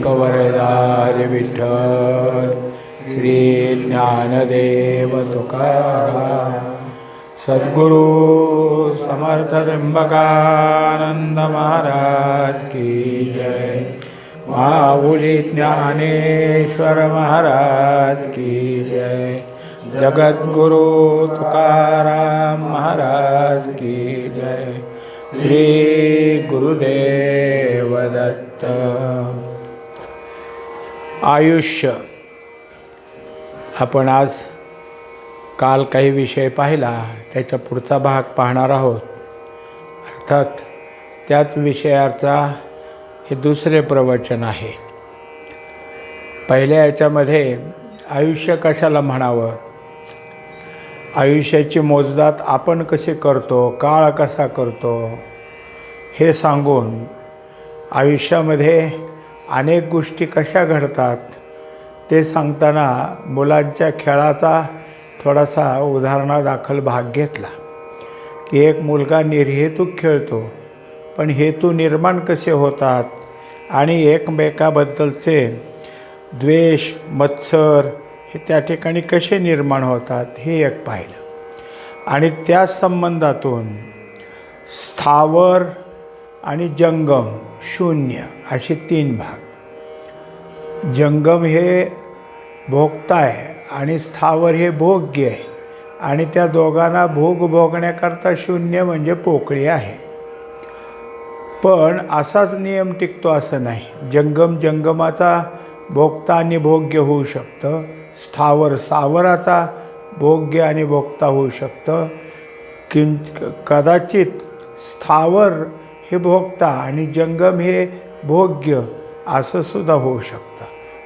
कवरदार विठ्ठल श्री ज्ञानदेव तुकाराम। सद्गुरु समर्थ त्र्यंबकानंद महाराज की जय। माऊली ज्ञानेश्वर महाराज की जय। जगद्गुरु तुकाराम महाराज की जय। श्री गुरुदेव दत्त आयुष्य. आपण आज काल काही विषय पाहिला त्याच्या पुढचा भाग पाहणार आहोत. अर्थात त्याच विषयाचा हे दुसरे प्रवचन आहे. पहिल्या याच्यामध्ये आयुष्य कशाला म्हणावं? आयुष्याची मोजदात आपण कसे करतो? काळ कसा करतो? हे सांगून आयुष्यामध्ये अनेक गोष्टी कशा घडतात ते सांगताना मुलांच्या खेळाचा थोडासा उदाहरणादाखल भाग घेतला. की एक मुलगा निर्हेतूक खेळतो पण हेतू निर्माण कसे होतात आणि एकमेकाबद्दलचे द्वेष मत्सर हे त्या ठिकाणी कसे निर्माण होतात हे एक पाहिलं. आणि त्याच संबंधातून स्थावर आणि जंगम शून्य असे तीन भाग. जंगम हे भोगता आहे आणि स्थावर हे भोग्य आहे आणि त्या दोघांना भोग भोगण्याकरता शून्य म्हणजे पोकळी आहे. पण असाच नियम टिकतो असं नाही. जंगम जंगमाचा भोगता आणि भोग्य होऊ शकतं. स्थावर सावराचा भोग्य आणि भोगता होऊ शकतं. किं कदाचित स्थावर हे भोगता आणि जंगम हे भोग्य असं सुद्धा होऊ शकतं.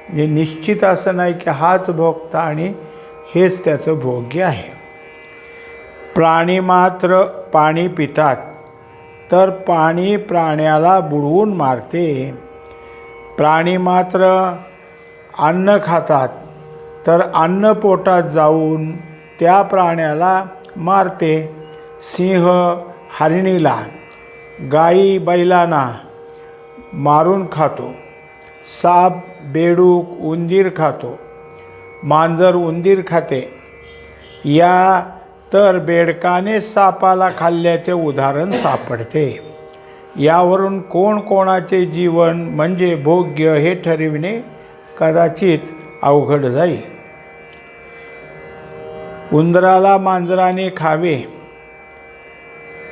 म्हणजे निश्चित असं नाही की हाच भोगता आणि हेच त्याचं भोग्य आहे. प्राणी मात्र पाणी पितात तर पाणी प्राण्याला बुडवून मारते. प्राणी मात्र अन्न खातात तर अन्न पोटात जाऊन त्या प्राण्याला मारते. सिंह हरिणीला गाई बैलांना मारून खातो. साप बेडूक उंदीर खातो. मांजर उंदीर खाते. या तर बेडकाने सापाला खाल्ल्याचे उदाहरण सापडते. यावरून कोण कोणाचे जीवन म्हणजे भोग्य हे ठरविणे कदाचित अवघड जाईल. उंदराला मांजराने खावे.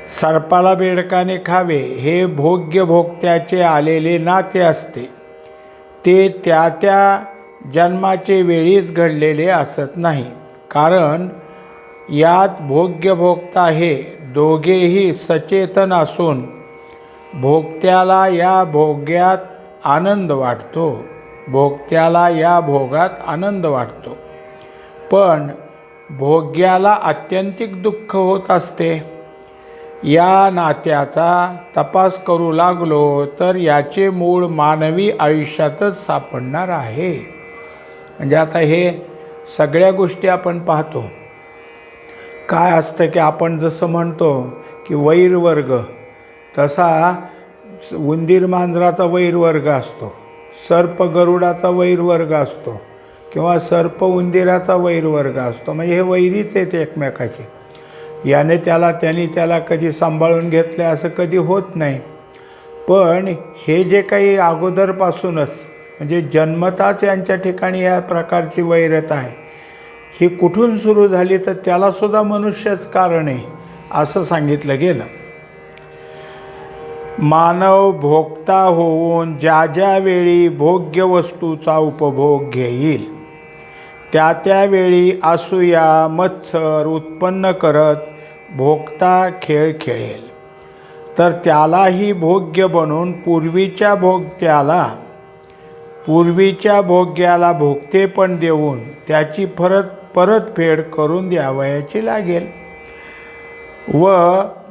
सर्पाला बेडकाने खावे हे भोग्य भोगत्याचे आलेले नाते असते. ते त्या त्या जन्माचे वेळीच घडलेले असत नाही. कारण यात भोग्य भोगता हे दोघेही सचेतन असून भोगत्याला या भोग्यात आनंद वाटतो. भोगत्याला या भोगात आनंद वाटतो. पण भोग्याला आत्यंतिक दुःख होत असते. या नात्याचा तपास करू लागलो तर याचे मूळ मानवी आयुष्यातच सापडणार आहे. म्हणजे आता हे सगळ्या गोष्टी आपण पाहतो. काय असतं की आपण जसं म्हणतो की वैरवर्ग तसा उंदीर मांजराचा वैरवर्ग असतो सर्प गरुडाचा वैरवर्ग असतो किंवा सर्प उंदिराचा वैरवर्ग असतो. म्हणजे हे वैरीच आहेत एकमेकाचे. याने त्याला त्यांनी त्याला कधी सांभाळून घेतलं असं कधी होत नाही. पण हे जे काही अगोदरपासूनच म्हणजे जन्मताच यांच्या ठिकाणी या प्रकारची वैरता आहे. ही कुठून सुरू झाली तर त्यालासुद्धा मनुष्यच कारण आहे असं सांगितलं गेलं. मानव भोगता होऊन ज्या ज्या वेळी भोग्य वस्तूचा उपभोग घेईल त्या त्यावेळी असूया मत्सर उत्पन्न करत भोगता खेळ खेळेल. तर त्यालाही भोग्य बनून पूर्वीच्या भोगत्याला पूर्वीच्या भोग्याला भोगते पण देऊन त्याची परत परतफेड करून द्यावयाची लागेल. व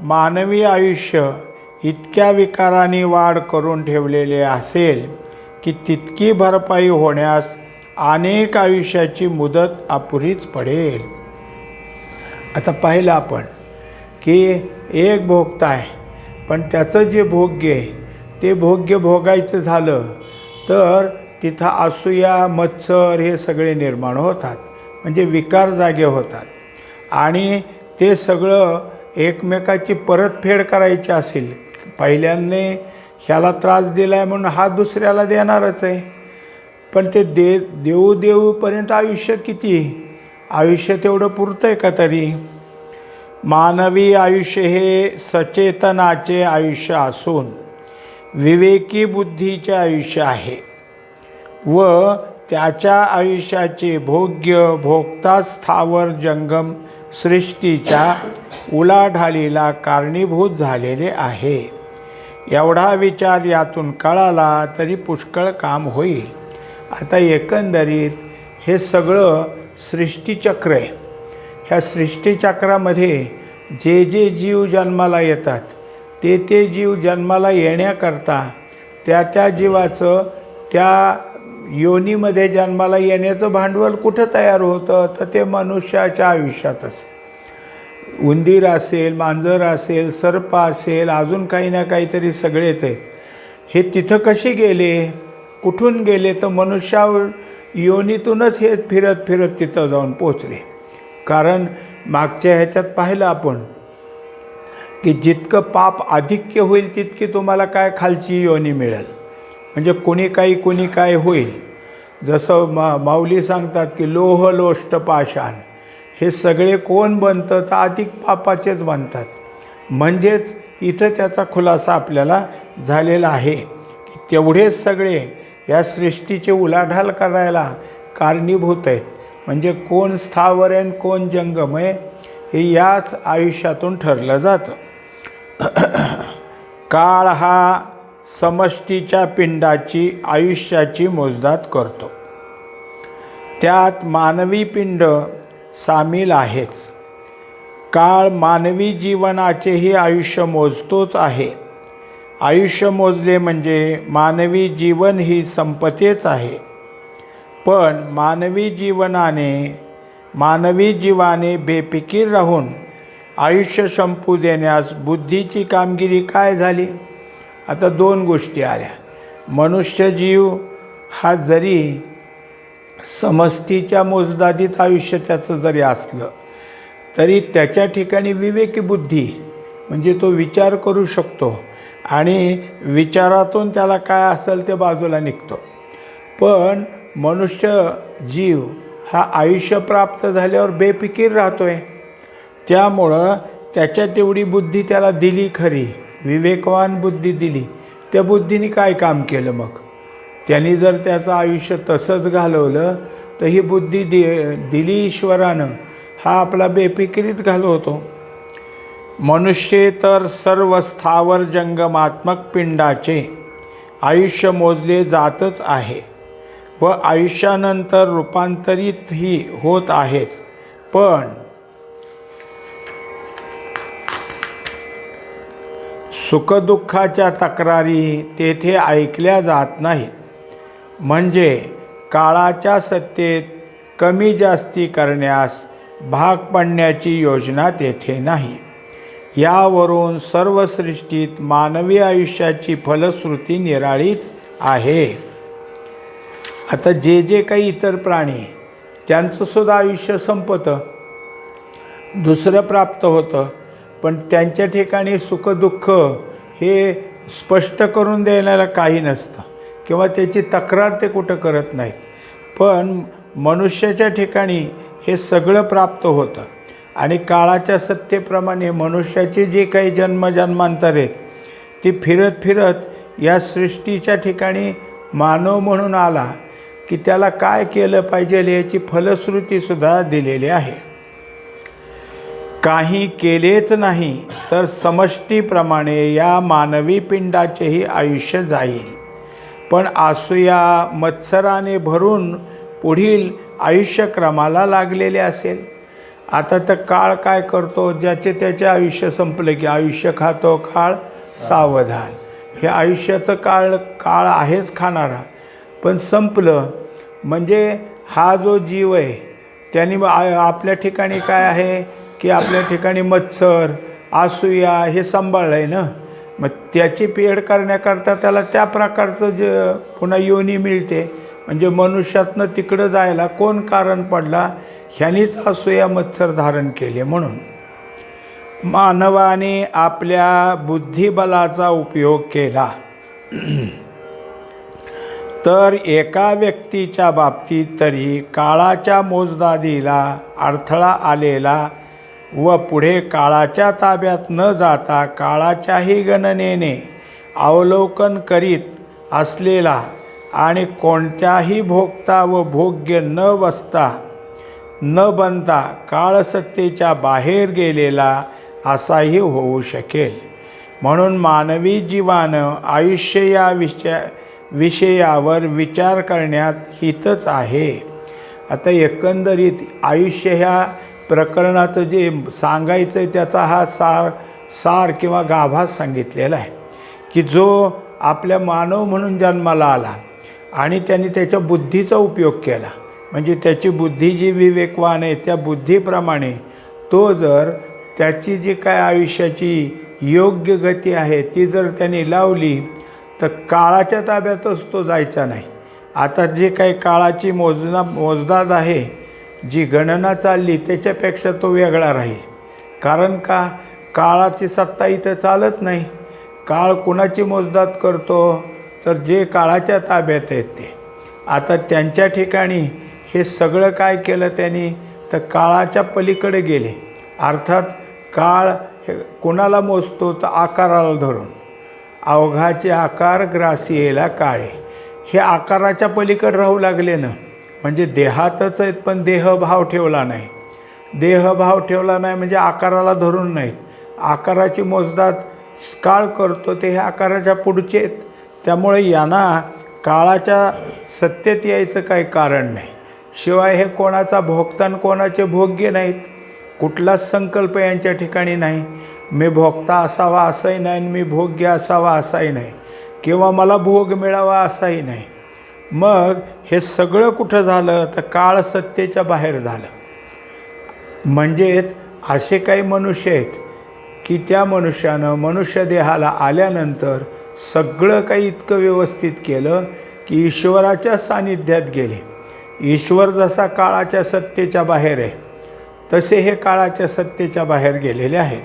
मानवी आयुष्य इतक्या विकाराने वाढ करून ठेवलेले असेल की तितकी भरपाई होण्यास अनेक आयुष्याची मुदत अपुरीच पडेल. आता पाहिलं आपण की एक भोगता आहे. पण त्याचं जे भोग्य आहे ते भोग्य भोगायचं झालं तर तिथं असूया मत्सर हे सगळे निर्माण होतात. म्हणजे विकार जागे होतात. आणि ते सगळं एकमेकाची परतफेड करायची असेल पहिल्याने ह्याला त्रास दिला आहे म्हणून हा दुसऱ्याला देणारच आहे. पण ते दे देऊ देऊपर्यंत आयुष्य किती? आयुष्य तेवढं पुरतं आहे का तरी? मानवी आयुष्य हे सचेतनाचे आयुष्य असून विवेकी बुद्धीचे आयुष्य आहे व त्याच्या आयुष्याचे भोग्य भोगता स्थावर जंगम सृष्टीच्या उलाढालीला कारणीभूत झालेले आहे. एवढा विचार यातून कळाला तरी पुष्कळ काम होईल. आता एकंदरीत हे सगळं सृष्टीचक्र आहे. ह्या सृष्टीचक्रामध्ये जे जे जीव जन्माला येतात ते ते जीव जन्माला येण्याकरता त्या त्या जीवाचं त्या योनीमध्ये जन्माला येण्याचं भांडवल कुठं तयार होतं तर ते मनुष्याच्या आयुष्यातच. उंदीर असेल मांजर असेल सर्प असेल अजून काही ना काहीतरी सगळेच आहेत. हे तिथं कसे गेले कुठून गेले तर मनुष्या योनीतूनच हे फिरत फिरत तिथं जाऊन पोचले. कारण मागच्या ह्याच्यात पाहिलं आपण की जितकं पाप आधिक्य होईल तितकी तुम्हाला काय खालची योनी मिळेल. म्हणजे कोणी काही कोणी काय होईल. जसं मा माऊली सांगतात की लोह लोष्ट पाषाण हे सगळे कोण बनतं? तर अधिक पापाचेच बनतात. म्हणजेच इथं त्याचा खुलासा आपल्याला झालेला आहे की तेवढेच सगळे या सृष्टीचे उलाढाल करायला कारणीभूत आहेत. म्हणजे कोण स्थावर आहे आणि कोण जंगम आहे हे याच आयुष्यातून ठरलं जातं. काळ हा समष्टीच्या पिंडाची आयुष्याची मोजदात करतो. त्यात मानवी पिंड सामील आहेच. काळ मानवी जीवनाचेही आयुष्य मोजतोच आहे. आयुष्य मोजले म्हणजे मानवी जीवन ही संपतेच आहे. पण मानवी जीवनाने मानवी जीवाने बेपिकीर राहून आयुष्य संपू देण्यास बुद्धीची कामगिरी काय झाली? आता दोन गोष्टी आल्या. मनुष्य जीव हा जरी समस्तीच्या मोजदादीत आयुष्य त्याचं जरी असलं तरी त्याच्या ठिकाणी विवेकी बुद्धी म्हणजे तो विचार करू शकतो आणि विचारातून त्याला काय असेल ते बाजूला निघतो. पण मनुष्य जीव हा आयुष्य प्राप्त झाल्यावर बेफिकीर राहतो आहे त्यामुळं त्याच्या तेवढी बुद्धी त्याला दिली खरी. विवेकवान बुद्धी दिली. त्या बुद्धीने काय काम केलं मग? त्यांनी जर त्याचं आयुष्य तसंच घालवलं तर ही बुद्धी दि दिली ईश्वरानं. हा आपला बेफिकिरीत घालवतो. मनुष्य तर सर्व स्थावर जंगमात्मक पिंडाचे. आयुष्य मोजले जातच आहे. व आयुष्यानंतर रूपांतरितही होत आहेच. पण सुखदुःखाच्या तक्रारी तेथे ऐकल्या जात नाहीत. म्हणजे काळाच्या सत्तेत कमी जास्ती करण्यास भाग पडण्याची योजना तेथे नाही. यावरून सर्व सृष्टीत मानवी आयुष्याची फलश्रुती निराळीच आहे. आता जे जे काही इतर प्राणी त्यांचंसुद्धा आयुष्य संपतं. दुसरं प्राप्त होतं. पण त्यांच्या ठिकाणी सुखदुःख हे स्पष्ट करून देणारं काही नसतं. किंवा त्याची तक्रार ते कुठं करत नाहीत. पण मनुष्याच्या ठिकाणी हे सगळं प्राप्त होतं. आणि काळाच्या सत्तेप्रमाणे मनुष्याचे जे काही जन्मजन्मांतर आहेत ती फिरत फिरत या सृष्टीच्या ठिकाणी मानव म्हणून आला की त्याला काय केलं पाहिजे याची फलश्रुतीसुद्धा दिलेली आहे. काही केलेच नाही तर समष्टीप्रमाणे या मानवी पिंडाचेही आयुष्य जाईल. पण आसूया मत्सराने भरून पुढील आयुष्यक्रमाला लागलेले असेल. आता तर काळ काय करतो ज्याचे त्याचे आयुष्य संपलं की आयुष्य खातो काळ सावधान. हे आयुष्याचं काळ काळ आहेच खाणारा. पण संपलं. म्हणजे हा जो जीव आहे त्यांनी आपल्या ठिकाणी काय आहे की आपल्या ठिकाणी मत्सर आसूया हे सांभाळलं आहे ना? मग त्याची पेड करण्याकरता त्याला त्या प्रकारचं जे पुन्हा योनी मिळते. म्हणजे मनुष्यातनं तिकडं जायला कोण कारण पडला? ह्यानीच असूया मत्सर धारण केले म्हणून. मानवाने आपल्या बुद्धिबलाचा उपयोग केला. तर एका व्यक्तीच्या बाबतीत तरी काळाच्या मोजदादीला अडथळा आलेला व पुढे काळाच्या ताब्यात न जाता काळाच्याही गणनेने अवलोकन करीत असलेला आणि कोणत्याही भोगता व भोग्य न बसता न बनता काळसत्तेच्या बाहेर गेलेला असाही होऊ शकेल. म्हणून मानवी जीवानं आयुष्य या विषया विषयावर विचार करण्यात हितच आहे. आता एकंदरीत आयुष्य ह्या प्रकरणाचं जे सांगायचं आहे त्याचा हा सार सार किंवा गाभा सांगितलेला आहे. की जो आपल्या मानव म्हणून जन्माला आला आणि त्यांनी त्याच्या बुद्धीचा उपयोग केला. म्हणजे त्याची बुद्धी जी विवेकवान आहे त्या बुद्धीप्रमाणे तो जर त्याची जी काय आयुष्याची योग्य गती आहे ती जर त्याने लावली तर काळाच्या ताब्यातच तो जायचा नाही. आता जे काही काळाची मोजना मोजदाद आहे जी गणना चालली त्याच्यापेक्षा तो वेगळा राहील. कारण का? काळाची सत्ता इथं चालत नाही. काळ कुणाची मोजदाद करतो? तर जे काळाच्या ताब्यात आहेत ते. आता त्यांच्या ठिकाणी हे सगळं काय केलं त्यांनी? तर काळाच्या पलीकडे गेले. अर्थात काळ हे कुणाला मोजतो? तर आकाराला धरून. अवघाचे आकार ग्रासियेला काळे. हे आकाराच्या पलीकडे राहू लागले ना. म्हणजे देहातच आहेत पण देहभाव ठेवला नाही. देहभाव ठेवला नाही म्हणजे आकाराला धरून नाहीत. आकाराची मोजदाद काळ करतो ते हे आकाराच्या पुढचे आहेत. त्यामुळे यांना काळाच्या सत्तेत यायचं काही कारण नाही. शिवाय हे कोणाचा भोगतान कोणाचे भोग्य नाहीत. कुठलाच संकल्प यांच्या ठिकाणी नाही. मी भोगता असावा असंही नाही आणि मी भोग्य असावा असाही नाही. किंवा मला भोग मिळावा असाही नाही. मग हे सगळं कुठं झालं? तर काळ सत्तेच्या बाहेर झालं. म्हणजेच असे काही मनुष्य आहेत की त्या मनुष्यानं मनुष्य देहाला आल्यानंतर सगळं काही इतकं व्यवस्थित केलं की ईश्वराच्या सान्निध्यात गेले. ईश्वर जसा काळाच्या सत्तेच्या बाहेर आहे तसे हे काळाच्या सत्तेच्या बाहेर गेलेले आहेत.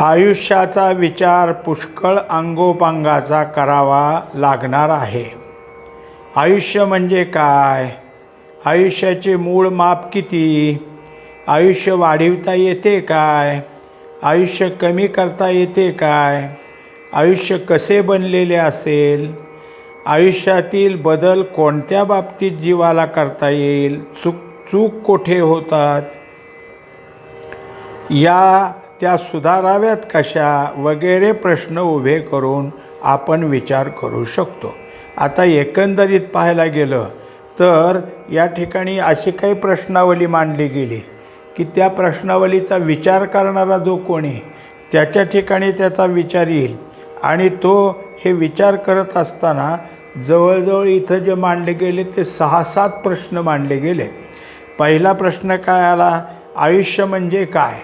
आयुष्याचा विचार पुष्कळ अंगोपांगाचा करावा लागणार आहे. आयुष्य म्हणजे काय? आयुष्याचे मूळ माप किती? आयुष्य वाढविता येते काय? आयुष्य कमी करता येते काय? आयुष्य कसे बनलेले असेल? आयुष्यातील बदल कोणत्या बाबतीत जीवाला करता येईल? चूक चूक कोठे होतात? या त्या सुधाराव्यात कशा वगैरे प्रश्न उभे करून आपण विचार करू शकतो. आता एकंदरीत पाहायला गेलं तर या ठिकाणी अशी काही प्रश्नावली मांडली गेली की त्या प्रश्नावलीचा विचार करणारा जो कोणी त्याच्या ठिकाणी त्याचा विचार येईल आणि तो हे विचार करत असताना जवळजवळ इथं जे मांडले गेले ते सहा सात प्रश्न मांडले गेले. पहिला प्रश्न काय आला? आयुष्य म्हणजे काय?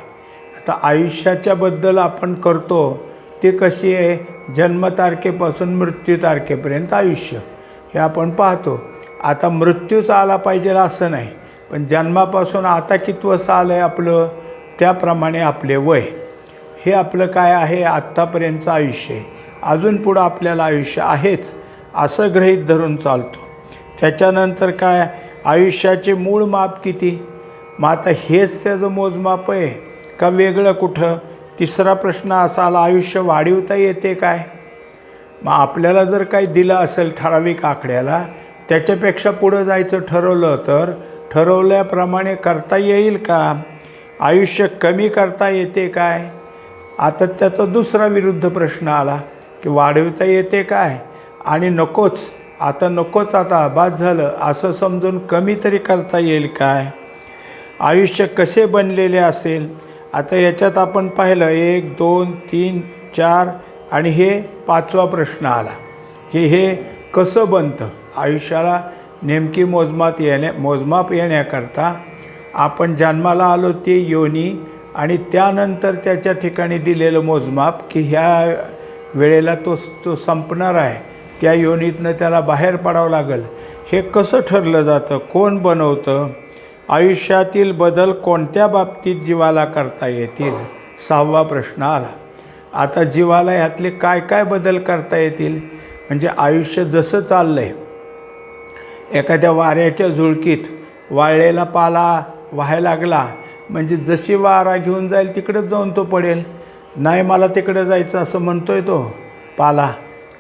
आता आयुष्याच्याबद्दल आपण करतो ते कशी आहे? जन्मतारखेपासून मृत्यू तारखेपर्यंत आयुष्य. हे आपण पाहतो. आता मृत्यूच आला पाहिजे असं नाही पण जन्मापासून आता कितवं साल आहे आपलं? त्याप्रमाणे आपले वय. हे आपलं काय आहे? आत्तापर्यंतचं आयुष्य आहे. अजून पुढं आपल्याला आयुष्य आहेच असं गृहीत धरून चालतो. त्याच्यानंतर काय? आयुष्याचे मूळ माप किती? मग आता हेच त्याचं मोजमाप आहे. का वेगळं कुठं? तिसरा प्रश्न असा आला आयुष्य वाढवता येते काय? मग आपल्याला जर काही दिलं असेल ठराविक आकड्याला त्याच्यापेक्षा पुढं जायचं ठरवलं तर ठरवल्याप्रमाणे करता येईल का? आयुष्य कमी करता येते काय? आता त्याचा दुसरा विरुद्ध प्रश्न आला की वाढवता येते काय? आणि नकोच आता नकोच आता बाद झालं असं समजून कमी तरी करता येईल काय? आयुष्य कसे बनलेले असेल? आता याच्यात आपण पाहिलं एक दोन तीन चार आणि हे पाचवा प्रश्न आला की हे कसं बनतं? आयुष्याला नेमकी मोजमाप येण्या मोजमाप येण्याकरता आपण जन्माला आलो ते योनी आणि त्यानंतर त्याच्या ठिकाणी दिलेलं मोजमाप की ह्या वेळेला तो तो संपणार आहे त्या योनीतनं त्याला बाहेर पडावं लागेल हे कसं ठरलं जातं? कोण बनवतं? आयुष्यातील बदल कोणत्या बाबतीत जीवाला करता येतील? सहावा प्रश्न आला. आता जीवाला ह्यातले काय काय बदल करता येतील? म्हणजे आयुष्य जसं चाललं आहे एखाद्या वाऱ्याच्या झुळकीत वाळलेला पाला व्हायला लागला. म्हणजे जशी वारा घेऊन जाईल तिकडंच जाऊन तो पडेल. नाही मला तिकडं जायचं असं म्हणतोय तो पाला.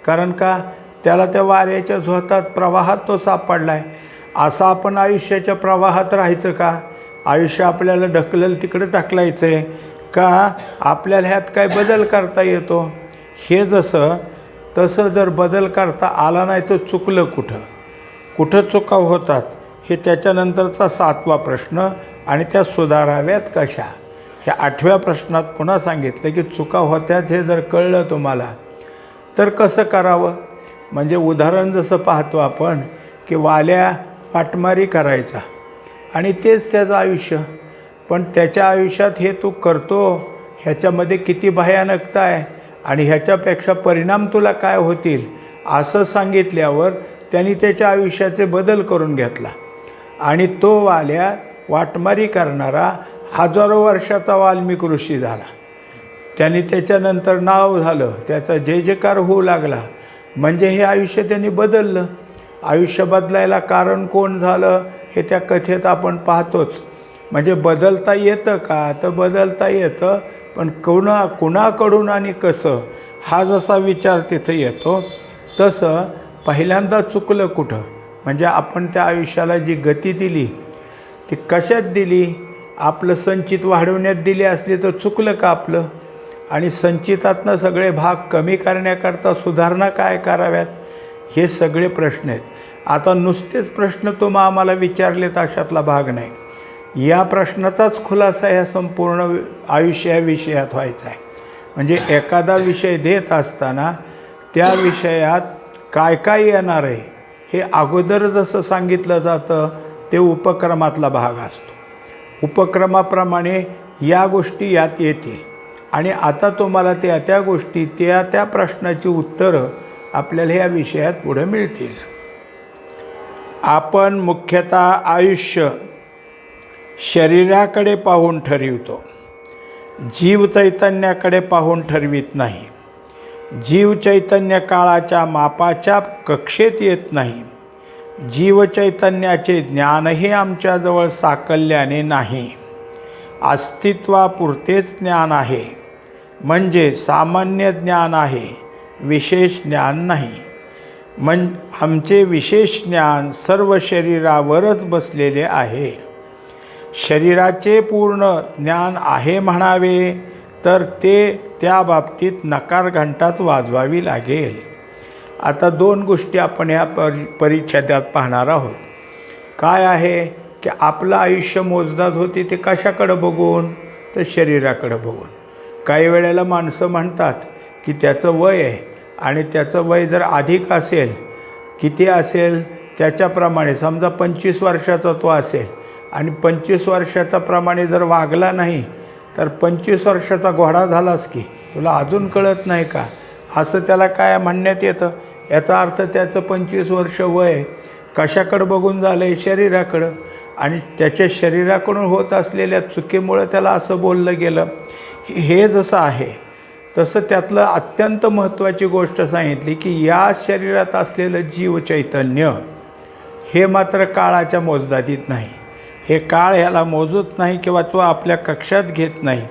कारण का? त्याला त्या वाऱ्याच्या झोतात प्रवाहात तो सापडला आहे असं आपण आयुष्याच्या प्रवाहात राहायचं का? आयुष्य आपल्याला ढकलेलं तिकडं टाकलायचं आहे का? आपल्याला ह्यात काय बदल करता येतो? हे जसं तसं जर बदल करता आला नाही तर चुकलं कुठं? कुठं चुका होतात? हे त्याच्यानंतरचा सातवा प्रश्न आणि त्या सुधाराव्यात कशा? ह्या आठव्या प्रश्नात पुन्हा सांगितलं की चुका होत्यात हे जर कळलं तुम्हाला तर कसं करावं? म्हणजे उदाहरण जसं पाहतो आपण की वाल्या वाटमारी करायचा. आणि तेच त्याचं आयुष्य. पण त्याच्या आयुष्यात हे तू करतो ह्याच्यामध्ये किती भयानकता आहे आणि ह्याच्यापेक्षा परिणाम तुला काय होतील असं सांगितल्यावर त्यांनी त्याच्या आयुष्याचे बदल करून घेतला. आणि तो वाल्या वाटमारी करणारा हजारो वर्षाचा वाल्मिक ऋषी झाला. त्यांनी त्याच्यानंतर नाव झालं त्याचा जय जयकार होऊ लागला. म्हणजे हे आयुष्य त्यांनी बदललं. आयुष्य बदलायला कारण कोण झालं हे त्या कथेत आपण पाहतोच. म्हणजे बदलता येतं का? तर बदलता येतं पण कुणा कुणाकडून आणि कसं? हा जसा विचार तिथं येतो तसं पहिल्यांदा चुकलं कुठं? म्हणजे आपण त्या आयुष्याला जी गती दिली ती कशात दिली? आपलं संचित वाढवण्यात दिली असली तर चुकलं का आपलं? आणि संचितातनं सगळे भाग कमी करण्याकरता सुधारणा काय कराव्यात? हे सगळे प्रश्न आहेत. आता नुसतेच प्रश्न तुम्हा आम्हाला विचारलेत अशातला भाग नाही. या प्रश्नाचाच खुलासा ह्या संपूर्ण आयुष्य या विषयात व्हायचा आहे. म्हणजे एखादा विषय देत असताना त्या विषयात काय काय येणार आहे हे अगोदर जसं सांगितलं जातं ते उपक्रमातला भाग असतो. उपक्रमाप्रमाणे या गोष्टी यात येतील. आणि आता तुम्हाला त्या त्या गोष्टी त्या त्या प्रश्नाची उत्तरं आपल्याला या विषयात पुढे मिळतील. आपण मुख्यतः आयुष्य शरीराकडे पाहून ठरवितो. जीव चैतन्याकडे पाहून ठरवित नाही. जीव चैतन्य काळाच्या मापाच्या कक्षेत येत नाही. जीव चैतन्याचे ज्ञानही आमच्याजवळ साकल्याने नाही. अस्तित्वापुरतेच ज्ञान आहे. म्हणजे सामान्य ज्ञान आहे. विशेष ज्ञान नाही. म्हण आमचे विशेष ज्ञान सर्व शरीरावरच बसलेले आहे. शरीराचे पूर्ण ज्ञान आहे म्हणावे तर ते त्या बाबतीत नकार घंटाच वाजवावी लागेल. आता दोन गोष्टी आपण या परि परिच्छेदात पाहणार आहोत. काय आहे की आपलं आयुष्य मोजदात होते ते कशाकडं बघून? तर शरीराकडं बघून. काही वेळेला माणसं म्हणतात की त्याचं वय आहे. आणि त्याचं वय जर अधिक असेल किती असेल त्याच्याप्रमाणे समजा पंचवीस वर्षाचा तो असेल आणि पंचवीस वर्षाचा प्रमाणे जर वागला नाही तर पंचवीस वर्षाचा घोडा झालास की तुला अजून कळत नाही का? असं त्याला काय म्हणण्यात येतं? याचा अर्थ त्याचं पंचवीस वर्ष वय कशाकडं बघून झालं आहे शरीराकडं. आणि त्याच्या शरीराकडून होत असलेल्या चुकीमुळं त्याला असं बोललं गेलं. हे जसं आहे तसं त्यातलं अत्यंत महत्त्वाची गोष्ट सांगितली की या शरीरात असलेलं जीव चैतन्य हे मात्र काळाच्या मोजदादीत नाही. हे काळ ह्याला मोजत नाही किंवा तो आपल्या कक्षात घेत नाही.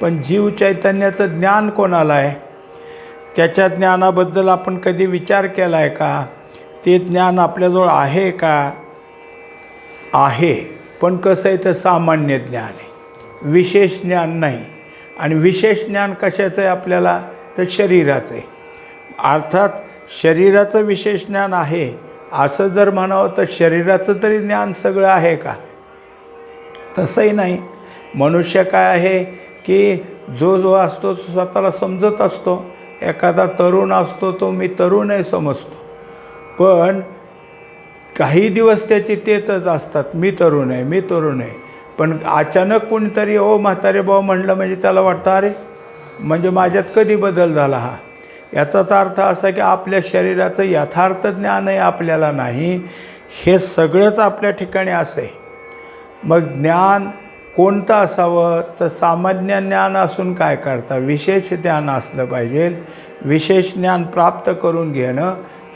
पण जीव चैतन्याचं ज्ञान कोणाला आहे? त्याच्या ज्ञानाबद्दल आपण कधी विचार केला आहे का? ते ज्ञान आपल्याजवळ आहे का? आहे. पण कसं आहे तर सामान्य ज्ञान आहे. विशेष ज्ञान नाही. आणि विशेष ज्ञान कशाचं आहे आपल्याला? तर शरीराचं आहे. अर्थात शरीराचं विशेष ज्ञान आहे. असं जर म्हणावं तर शरीराचं तरी ज्ञान सगळं आहे का? तसंही नाही. मनुष्य काय आहे की जो जो असतो तो स्वतःला समजत असतो. एखादा तरुण असतो तो मी तरुणही समजतो. पण काही दिवस त्याचे तेच असतात. मी तरुण आहे मी तरुण आहे. पण अचानक कोणीतरी ओ म्हातारे भाऊ म्हणलं म्हणजे त्याला वाटतं अरे म्हणजे माझ्यात कधी बदल झाला हा? याचाच अर्थ असा की आपल्या शरीराचं यथार्थ ज्ञानही आपल्याला नाही हे सगळंच आपल्या ठिकाणी असं. आहे मग ज्ञान कोणतं असावं? तर सामान्य ज्ञान असून काय करता? विशेष ज्ञान असलं पाहिजे. विशेष ज्ञान प्राप्त करून घेणं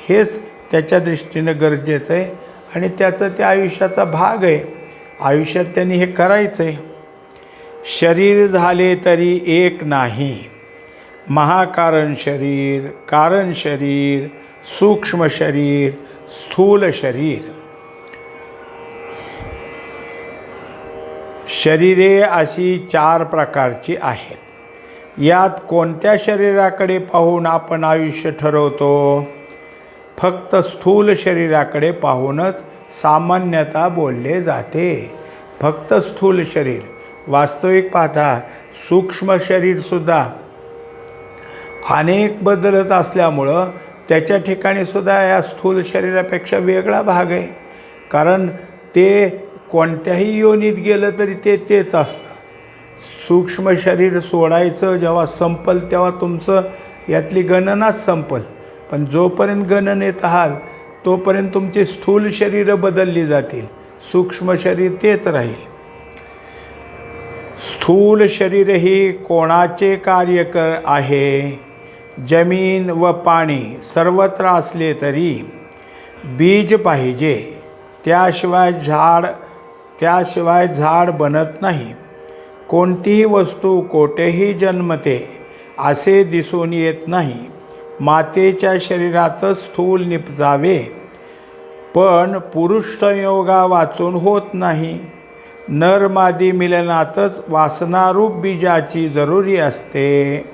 हेच त्याच्या दृष्टीनं गरजेचं आहे. आणि त्याचं त्या आयुष्याचा भाग आहे. आयुष्यात त्यांनी हे करायचं. आहे शरीर झाले तरी एक नाही. महाकारण शरीर कारण शरीर सूक्ष्म शरीर स्थूल शरीर. शरीरे अशी चार प्रकारची आहेत. यात कोणत्या शरीराकडे पाहून आपण आयुष्य ठरवतो? फक्त स्थूल शरीराकडे पाहूनच सामान्यता बोलले जाते. फक्त स्थूल शरीर वास्तविक पाहता सूक्ष्म शरीरसुद्धा अनेक बदलत असल्यामुळं त्याच्या ठिकाणी सुद्धा या स्थूल शरीरापेक्षा वेगळा भाग आहे. कारण ते कोणत्याही योनीत गेलं तरी ते तेच असतं. सूक्ष्म शरीर सोडायचं जेव्हा संपल तेव्हा तुमचं यातली गणनाच संपल. पण जोपर्यंत गणनेत आहात तोपर्यंत तुमची स्थूल शरीरं बदलली जातील. सूक्ष्म शरीर तेच राहील. स्थूल शरीर ही कोणाचे कार्य कर आहे? जमीन व पाणी सर्वत्र असले तरी बीज पाहिजे. त्याशिवाय झाड त्याशिवाय झाड बनत नाही. कोणतीही वस्तू कोठेही जन्मते असे दिसून येत नाही. मातेच्या शरीरातच स्थूल निपजावे. पण पुरुष संयोगा वाचून होत नाही. नरमादी मिलनातच वासनारूप बीजाची जरुरी असते.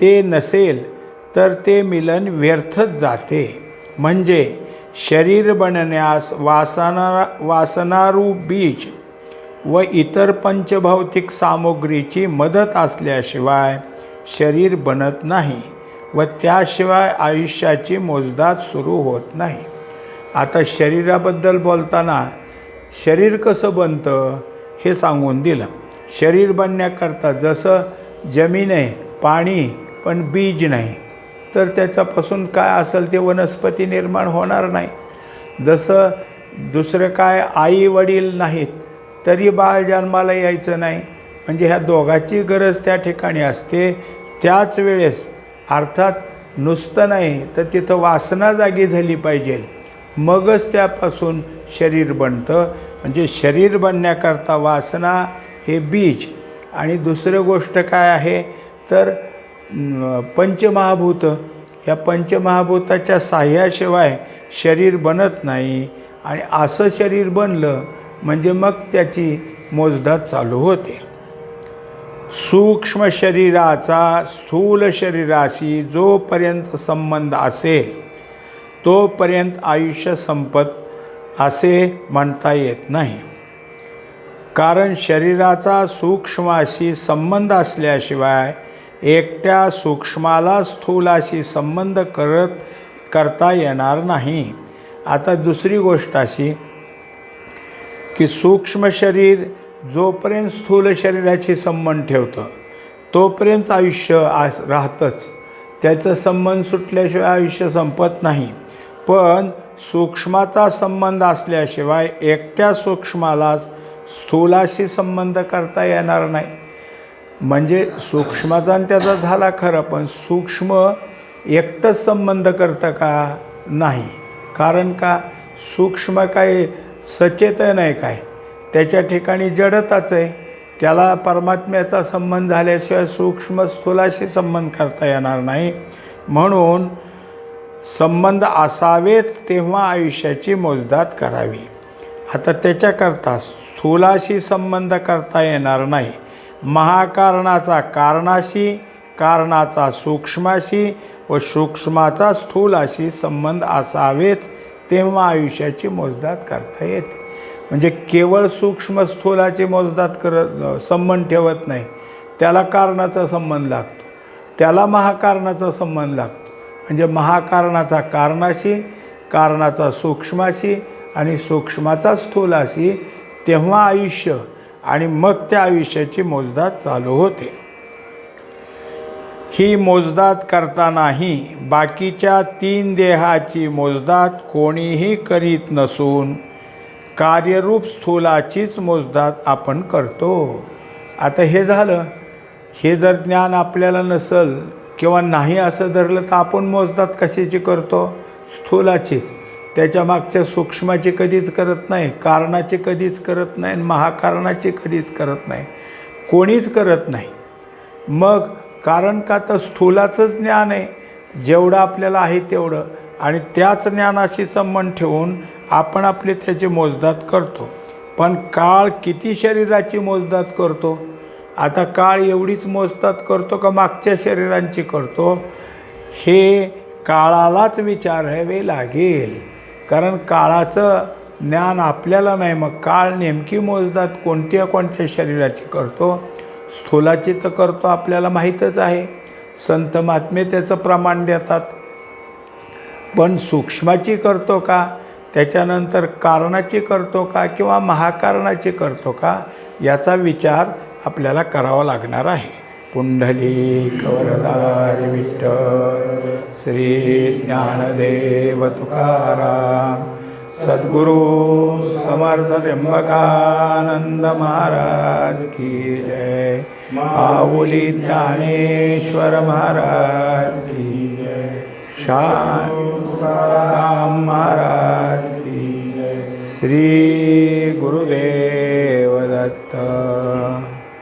ते नसेल तर ते मिलन व्यर्थच जाते. म्हणजे शरीर बनण्यास वासना वासनारूप बीज व इतर पंचभौतिक सामुग्रीची मदत असल्याशिवाय शरीर बनत नाही. व त्याशिवाय आयुष्याची मोजदाद सुरू होत नाही. आता शरीराबद्दल बोलताना शरीर कसं बनतं हे सांगून दिलं. शरीर बनण्याकरता जसं जमीन आहे पाणी पण बीज नाही तर त्याच्यापासून काय असेल ते वनस्पती निर्माण होणार नाही. जसं दुसरं काय आई वडील नाहीत तरी बाळ जन्माला यायचं नाही. म्हणजे ह्या दोघाची गरज त्या ठिकाणी असते. त्याच वेळेस अर्थात नुसतं नाही तर तिथं वासना जागी झाली पाहिजे. मगच त्यापासून शरीर बनतं. म्हणजे शरीर बनण्याकरता वासना हे बीज. आणि दुसरं गोष्ट काय आहे? तर पंचमहाभूत. ह्या पंचमहाभूताच्या साह्याशिवाय शरीर बनत नाही. आणि असं शरीर बनलं म्हणजे मग त्याची मोजदाद चालू होते. सूक्ष्म शरीराचा स्थूल शरीराशी जोपर्यंत संबंध असेल तोपर्यंत आयुष्य संपत असे म्हणता येत नाही. कारण शरीराचा सूक्ष्माशी संबंध असल्याशिवाय एकट्या सूक्ष्माला स्थूलाशी संबंध करत करता येणार नाही. आता दुसरी गोष्ट अशी की सूक्ष्म शरीर जोपर्यंत स्थूल शरीराशी संबंध ठेवतं तोपर्यंत आयुष्य आस राहतंच. त्याचं संबंध सुटल्याशिवाय आयुष्य संपत नाही. पण सूक्ष्माचा संबंध असल्याशिवाय एकट्या सूक्ष्माला स्थूलाशी संबंध करता येणार नाही. म्हणजे सूक्ष्माचा आणि त्याचा झाला खरं पण सूक्ष्म एकटंच संबंध करतं का? नाही. कारण का? सूक्ष्म काही सचेतन आहे काय? त्याच्या ठिकाणी जडताच आहे. त्याला परमात्म्याचा संबंध झाल्याशिवाय सूक्ष्म स्थूलाशी संबंध करता येणार नाही. म्हणून संबंध असावेच तेव्हा आयुष्याची मोजदाद करावी. आता त्याच्याकरता स्थूलाशी संबंध करता येणार नाही. महाकारणाचा कारणाशी कारणाचा सूक्ष्माशी व सूक्ष्माचा स्थूलाशी संबंध असावेच तेव्हा आयुष्याची मोजदाद करता येते. म्हणजे केवळ सूक्ष्म स्थूलाची मोजदाद करत संबंध ठेवत नाही. त्याला कारणाचा संबंध लागतो. त्याला महाकारणाचा संबंध लागतो. म्हणजे महाकारणाचा कारणाशी कारणाचा सूक्ष्माशी आणि सूक्ष्माचा स्थूलाशी तेव्हा आयुष्य आणि मग त्या आयुष्याची मोजदाद चालू होते. ही मोजदाद करतानाही बाकीच्या तीन देहाची मोजदाद कोणीही करीत नसून कार्यरूप स्थूलाचीच मोजदाद आपण करतो. आता हे झालं. हे जर ज्ञान आपल्याला नसल किंवा नाही असं धरलं तर आपण मोजदाद कशाची करतो? स्थूलाचीच. त्याच्या मागच्या सूक्ष्माची कधीच करत नाही कारणाची कधीच करत नाही आणि महाकारणाची कधीच करत नाही. कोणीच करत नाही. मग कारण का तर स्थूलाचंच ज्ञान आहे? जेवढं आपल्याला आहे तेवढं. आणि त्याच ज्ञानाशी संबंध ठेवून आपण आपली त्याची मोजदाद करतो. पण काळ किती शरीराची मोजदाद करतो? आता काळ एवढीच मोजदाद करतो का मागच्या शरीरांची करतो? हे काळालाच विचारावे लागेल. कारण काळाचं ज्ञान आपल्याला नाही मग काळ नेमकी मोजदाद कोणत्या कोणत्या शरीराची करतो? स्थूलाची तर करतो आपल्याला माहीतच आहे. संत महात्मे त्याचं प्रमाण देतात. पण सूक्ष्माची करतो का? त्याच्यानंतर कारणाची करतो का किंवा महाकारणाची करतो का याचा विचार आपल्याला करावा लागणार आहे. पुंडली कवरदार विठ्ठल श्री ज्ञानदेव तुकाराम सद्गुरु समर्थ त्र्यंबकानंद महाराज की जय. माऊली ज्ञानेश्वर महाराज की जय. तुकाराम महाराज की श्री गुरुदेव दत्त.